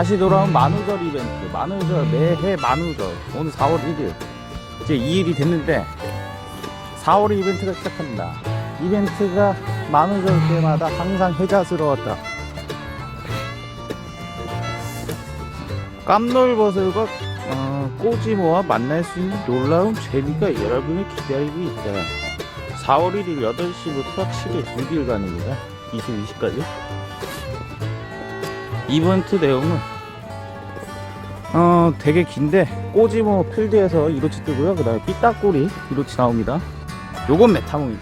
다시 돌아온 만우절 이벤트. 만우절, 매해 만우절. 오늘 4월 1일. 이제 2일이 됐는데, 4월 이벤트가 시작합니다. 이벤트가 만우절 때마다 항상 해자스러웠다. 깜놀버섯과 어, 꼬지모와 만날 수 있는 놀라운 재미가 여러분을 기다리고 있다. 4월 1일 8시부터 7일 6일간입니다. 22시까지. 이벤트 내용은 어 되게 긴데 꼬지모 필드에서 이로치 뜨고요. 그 다음에 삐딱꼬리 이로치 나옵니다. 요건 메타몽이죠.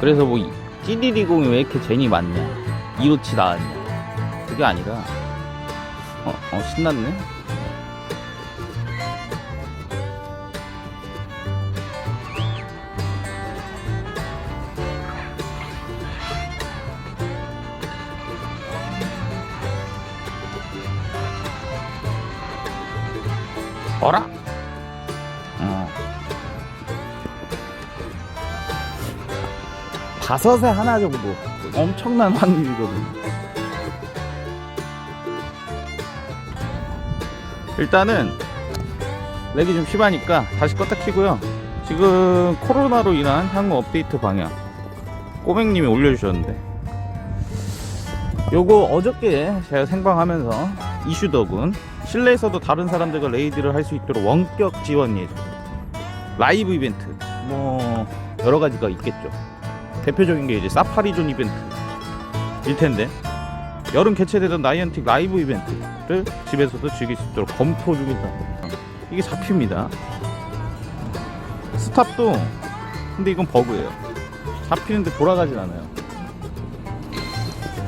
그래서 뭐 찌리리공이 왜 이렇게 제니 많냐 이로치 나왔냐 그게 아니라 어, 어 신났네 어라? 어. 다섯에 하나 정도. 엄청난 확률이거든요 일단은 렉이 좀 심하니까 다시 껐다 키고요. 지금 코로나로 인한 향후 업데이트 방향. 꼬맹님이 올려주셨는데. 요거 어저께 제가 생방하면서 이슈덕은 실내에서도 다른 사람들과 레이드를 할 수 있도록 원격 지원 예정 라이브 이벤트 뭐 여러 가지가 있겠죠 대표적인 게 이제 사파리존 이벤트 일 텐데 여름 개최되던 나이언틱 라이브 이벤트를 집에서도 즐길 수 있도록 검토 중이다. 이게 잡힙니다. 스탑도 근데 이건 버그예요. 잡히는데 돌아가진 않아요.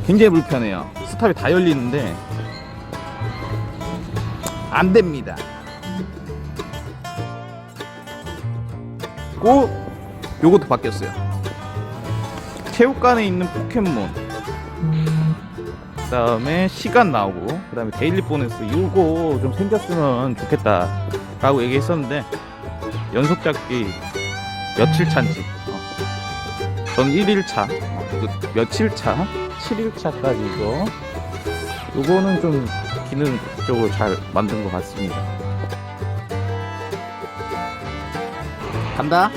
굉장히 불편해요. 스탑이 다 열리는데 안 됩니다. 고 요것도 바뀌었어요. 체육관에 있는 포켓몬 그 다음에 시간 나오고 그 다음에 데일리 보너스 이거 좀 생겼으면 좋겠다 라고 얘기했었는데 연속 잡기 며칠 차인지 어. 전 1일차 이거 며칠 차 7일차까지 이거 요거는 좀 기능적으로 잘 만든 것 같습니다 간다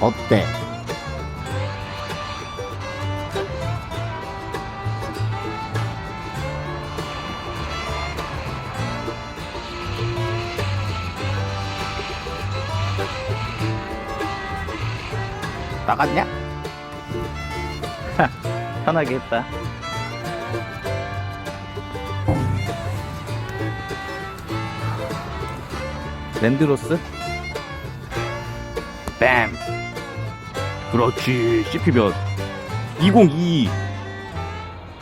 어때? 나갔냐? 편하게 했다. 랜드로스? 뺨! 그렇지 CP 몇 2022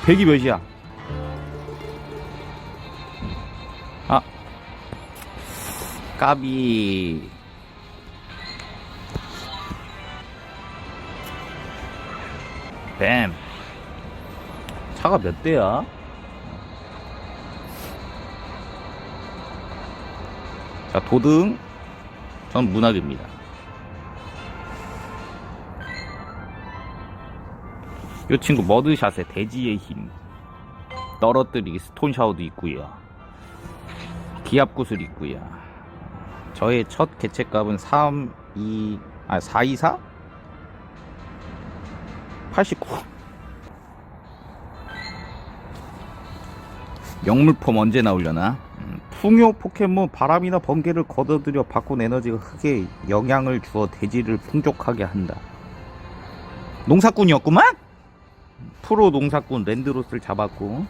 100이 몇이야 아 까비 뱀. 차가 몇 대야? 자 도등. 전 문학입니다. 이 친구 머드샷의 대지의 힘. 떨어뜨리기 스톤 샤워도 있고요. 기압 구슬 있고요. 저의 첫 개체값은 3, 2, 아 4, 2, 4? 89 영물폼 언제 나오려나? 음, 풍요 포켓몬 바람이나 번개를 걷어들여 바꾼 에너지가 흙에 영향을 주어 대지를 풍족하게 한다. 농사꾼이었구만? 프로 농사꾼 랜드로스를 잡았고.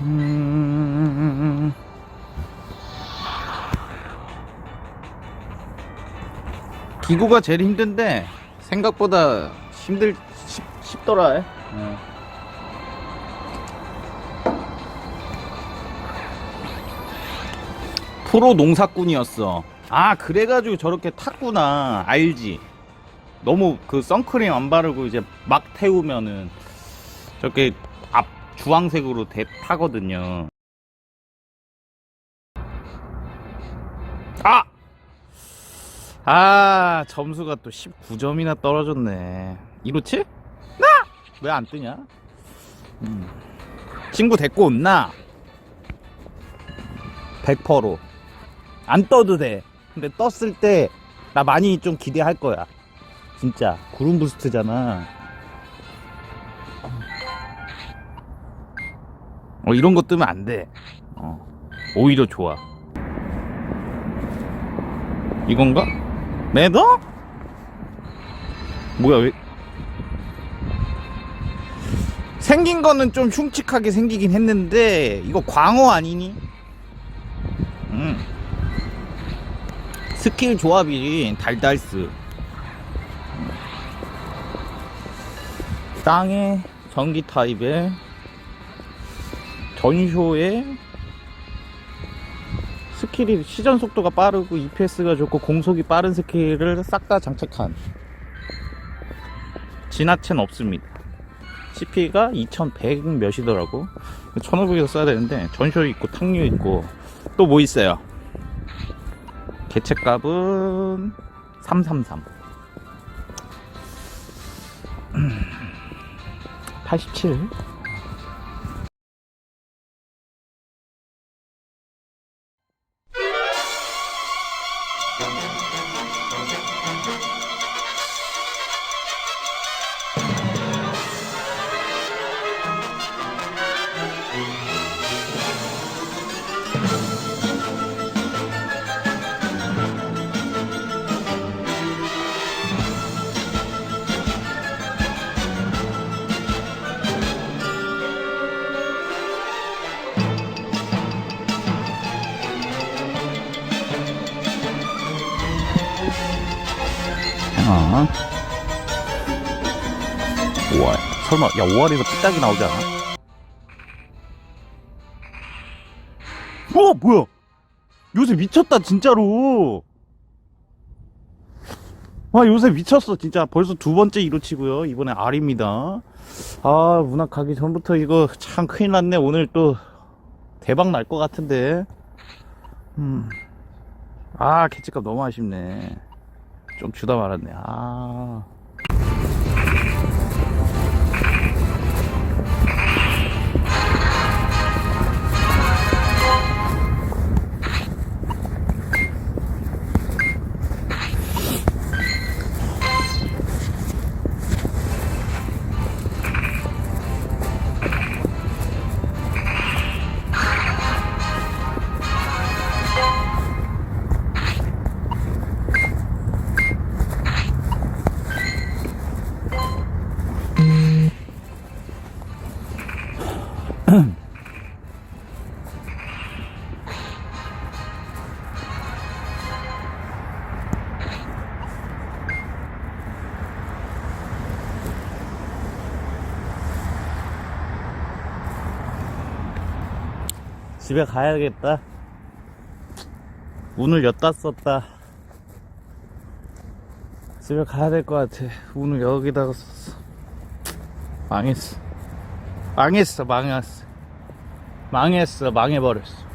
음... 기구가 제일 힘든데 생각보다 힘들 쉽, 쉽더라 어. 프로 농사꾼이었어. 아 그래가지고 저렇게 탔구나. 알지? 너무 그 선크림 안 바르고 이제 막 태우면은 저렇게 앞 주황색으로 대, 타거든요. 아 점수가 또 19점이나 떨어졌네 이로치? 나! 왜 안 뜨냐? 음. 친구 데리고 온나? 100%로 안 떠도 돼 근데 떴을 때 나 많이 좀 기대할 거야 진짜 구름 부스트잖아 어 이런 거 뜨면 안돼 어, 오히려 좋아 이건가? 매더? 뭐야 왜 생긴 거는 좀 흉측하게 생기긴 했는데 이거 광어 아니니? 음. 스킬 조합이 달달스 땅에 전기 타입에 전쇼에 스킬이 시전 속도가 빠르고 EPS가 좋고 공속이 빠른 스킬을 싹 다 장착한 진화체는 없습니다. CP가 2100 몇이더라고. 1500에서 써야 되는데 전쇼 있고 탕류 있고 또 뭐 있어요? 개체값은 333 87 아. 5월. 설마, 야, 5월에서 삐딱이 나오지 않아? 어, 뭐야? 요새 미쳤다, 진짜로. 와, 요새 미쳤어, 진짜. 벌써 두 번째 이로 치고요. 이번에 R입니다. 아, 문학 가기 전부터 이거 참 큰일 났네. 오늘 또 대박 날 것 같은데. 음. 아, 개찌값 너무 아쉽네. 좀 주다 말았네. 아. 집에 가야겠다. 운을 엿다 썼다. 집에 가야 될 것 같아. 운을 여기다가 썼어. 망했어. 망했어, 망했어. 망했어, 망해버렸어.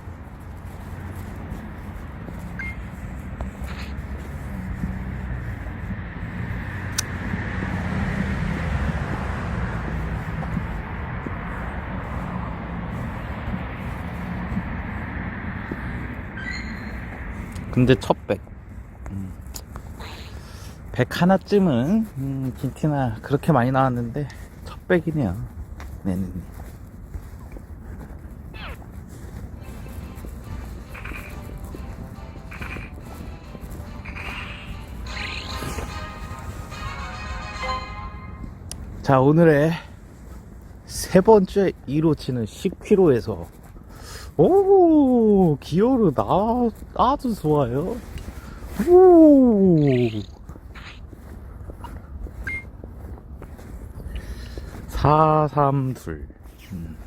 근데 첫 백. 음. 백 하나쯤은, 음, 빈티나 그렇게 많이 나왔는데, 첫 백이네요. 네네. 자, 오늘의 세 번째 1호 치는 10km에서 오, 기어르 나 아주 좋아요. 오. 사삼둘. 음.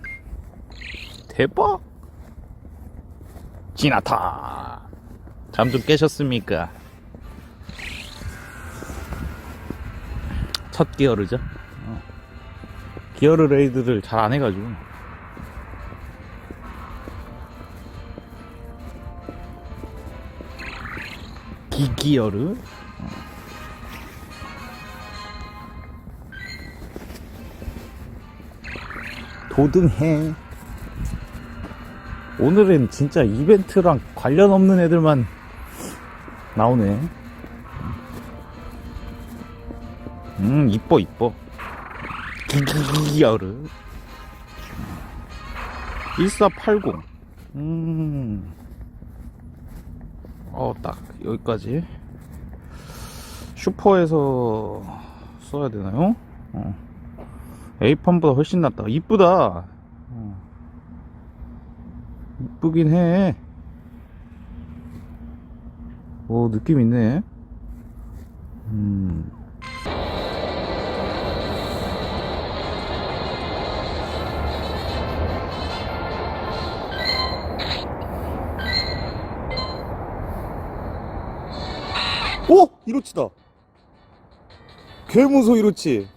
대박. 지나타. 잠 좀 깨셨습니까? 첫 기어르죠. 어. 기어르 레이드를 잘 안 해가지고. 기기어르 도등해. 오늘은 진짜 이벤트랑 관련 없는 애들만 나오네. 음 이뻐 이뻐. 기기어르 1480 음. 어, 딱 여기까지. 슈퍼에서 써야 되나요? 어. A판보다 훨씬 낫다. 이쁘다. 어. 이쁘긴 해. 오, 느낌 있네. 음. 이로치다. 괴무소 이로치.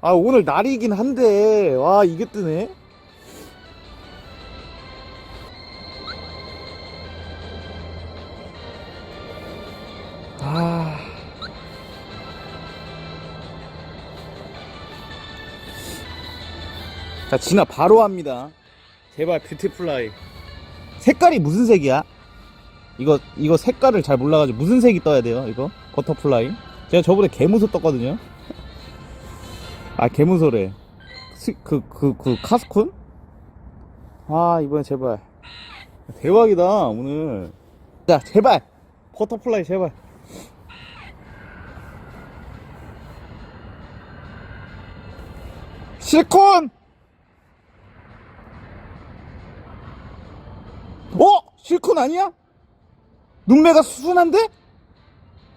아, 오늘 날이긴 한데, 와, 이게 뜨네? 아. 자, 진아 바로 합니다. 제발 뷰티플라이. 색깔이 무슨 색이야? 이거 이거 색깔을 잘 몰라가지고 무슨 색이 떠야 돼요 이거? 버터플라이? 제가 저번에 개무소 떴거든요. 아 개무소래. 그 그그 카스쿤 아 이번에 제발. 대박이다 오늘. 자 제발! 버터플라이 제발. 실콘! 어? 실콘 아니야? 눈매가 수순한데?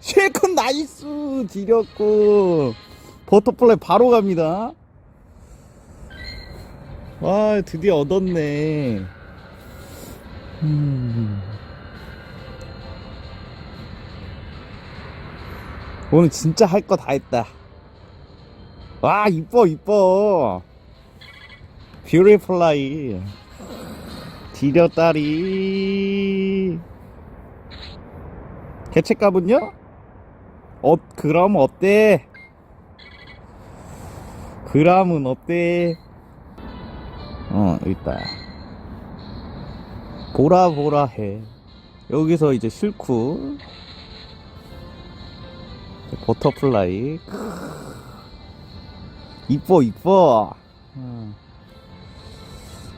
실컷 나이스! 지렸고. 버터플라이 바로 갑니다. 와 드디어 얻었네. 음. 오늘 진짜 할 거 다 했다. 와 이뻐 이뻐. 뷰티플라이. 지렸다리 개체값은요? 어, 그럼 어때? 그람은 어때? 어, 여기 있다. 보라 보라 해. 여기서 이제 실쿠. 버터플라이. 이뻐, 이뻐. 어.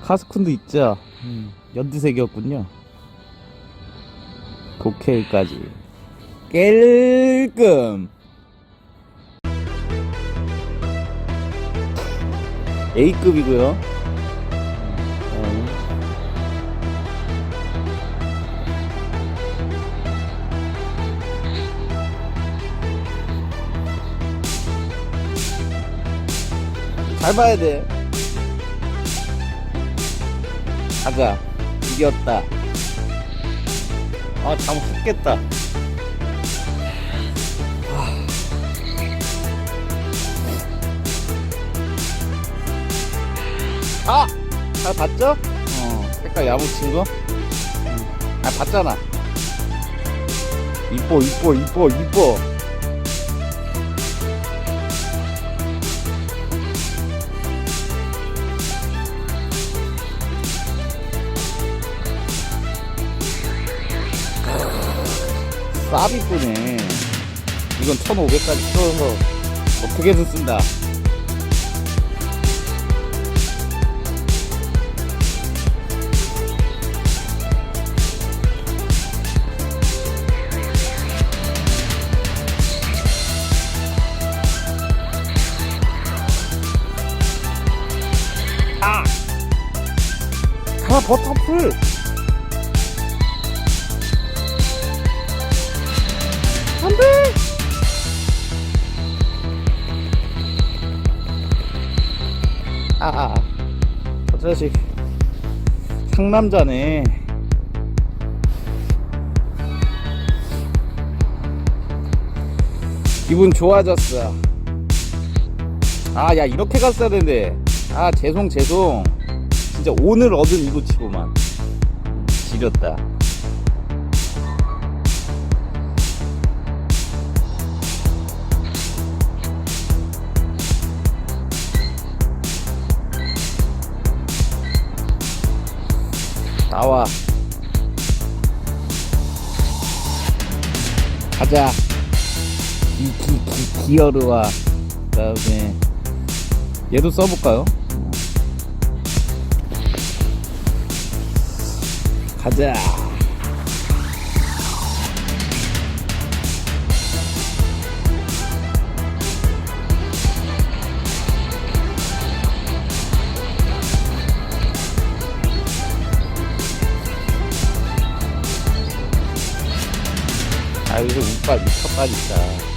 카스쿤도 있죠. 음, 연두색이었군요. 국회까지. 깰끔. A급이고요. 잘 봐야 돼. 가자. 이겼다. 아잠 훅 깼다 아! 잘 봤죠? 어, 색깔 야무친 거? 응. 아, 봤잖아. 이뻐, 이뻐, 이뻐, 이뻐. 쌉 이쁘네. 이건 1500까지 키워서 어떻게든 쓴다. 풀! 안 돼! 아, 아, 아. 저 자식. 상남자네. 기분 좋아졌어. 아, 야, 이렇게 갔어야 되는데. 아, 죄송, 죄송. 진짜 오늘 얻은 이거 치고만 지렸다. 나와. 가자. 기, 기, 기, 기어르와 그 다음에 얘도 써볼까요? 가자. 아 여기서 운빨 진짜